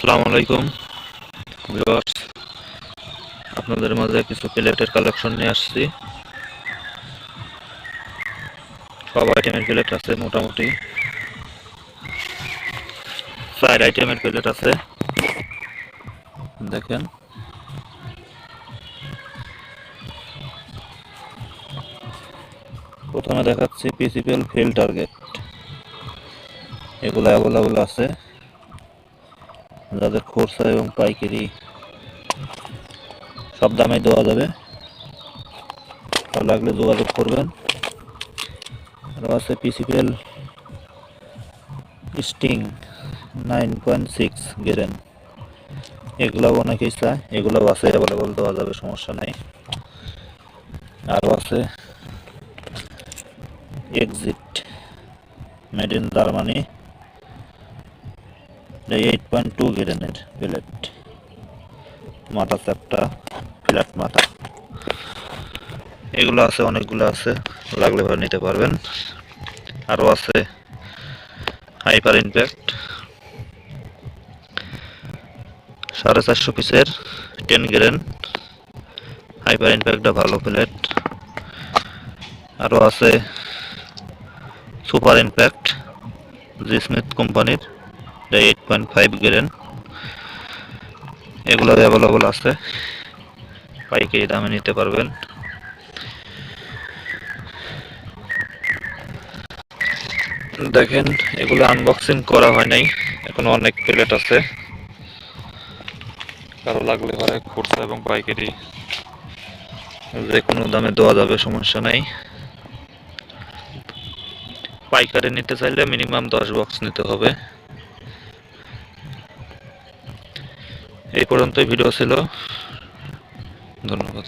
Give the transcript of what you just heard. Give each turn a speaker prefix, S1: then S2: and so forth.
S1: আসসালামু আলাইকুম। ভিউয়ার্স, আপনাদের মাঝে কিছু প্লেটের কালেকশন নিয়ে আসছি। সব আইটেমের প্লেট আছে মোটামুটি। চার আইটেমের প্লেট আছে। দেখেন। প্রথমে দেখাচ্ছি পিসিপিএল ফিল টার্গেট এগুলো অ্যাভেলেবল আছে। যাদের খোরসা এবং পাইকারি সব দামে দেওয়া যাবে। ভালো লাগলে যোগাযোগ করবেন। আরও আছে PCPL sting nine point six grain এগুলাও অনেকেই চায়, এগুলাও আছে অ্যাভেলেবল দেওয়া যাবে, সমস্যা নাই। আরও আছে exit made in Germany eight point two গ্রেনের প্লেট মাথা চ্যাপটা ফ্ল্যাট মাথা। এগুলো আছে, অনেকগুলো আছে, লাগলে ভাবে নিতে পারবেন। আরও আছে হাইপার ইম্প্যাক্ট সাড়ে চারশো পিসের টেন গ্রেন হাইপার ইম্প্যাক্টটা ভালো প্লেট আরও আছে সুপার ইম্প্যাক্ট জি স্মিথ কোম্পানির এইট পয়েন্ট ফাইভ গ্রেন। এগুলো অ্যাভেলেবল আছে। পাইকারি দামে নিতে পারবেন। দেখেন, এগুলো আনবক্সিং করা হয় নাই। এখন অনেক প্লেট আছে। কারও লাগলে হয় খুচরা এবং পাইকারি। যে কোনো দামে দেওয়া যাবে, সমস্যা নাই। পাইকারি নিতে চাইলে মিনিমাম দশ বক্স নিতে হবে। এই পর্যন্তই ভিডিও ছিল। ধন্যবাদ।